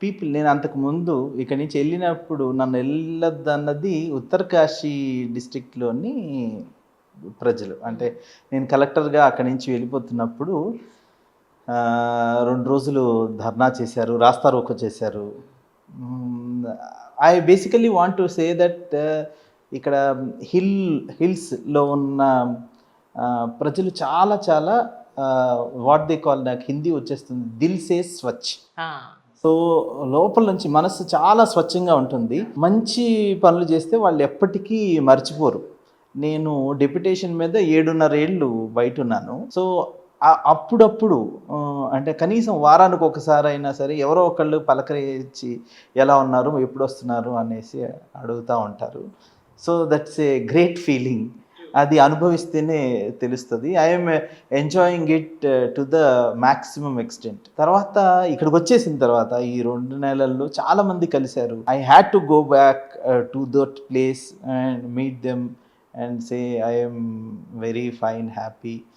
People నేను అంతకు ముందు ఇక్కడి నుంచి వెళ్ళినప్పుడు నన్ను వెళ్ళొద్దన్నది ఉత్తరకాశీ డిస్టిక్లోని ప్రజలు. అంటే నేను కలెక్టర్గా అక్కడి నుంచి వెళ్ళిపోతున్నప్పుడు రెండు రోజులు ధర్నా చేశారు రాస్తా రోకో చేశారు I basically want to say that ఇక్కడ హిల్ హిల్స్లో ఉన్న ప్రజలు చాలా చాలా వాట్ దే కాల్ నాకు హిందీ వచ్చేస్తుంది దిల్ సే స్వచ్ఛ. సో లోపల నుంచి మనసు చాలా స్వచ్ఛంగా ఉంటుంది. మంచి పనులు చేస్తే వాళ్ళు ఎప్పటికీ మర్చిపోరు. నేను డెప్యుటేషన్ మీద ఏడున్నర ఏళ్ళు బయట ఉన్నాను సో అప్పుడప్పుడు అంటే కనీసం వారానికి ఒకసారి అయినా సరే ఎవరో ఒకళ్ళు పలకరించి ఎలా ఉన్నారు ఎప్పుడు వస్తున్నారు అనేసి అడుగుతూ ఉంటారు. So that's a great feeling. అది అనుభవిస్తేనే తెలుస్తుంది. I'm enjoying it to the maximum extent తర్వాత ఇక్కడికి వచ్చేసిన తర్వాత ఈ రెండు నెలల్లో చాలా మంది కలిశారు. I had to go back to that place and meet them and say I'm very fine happy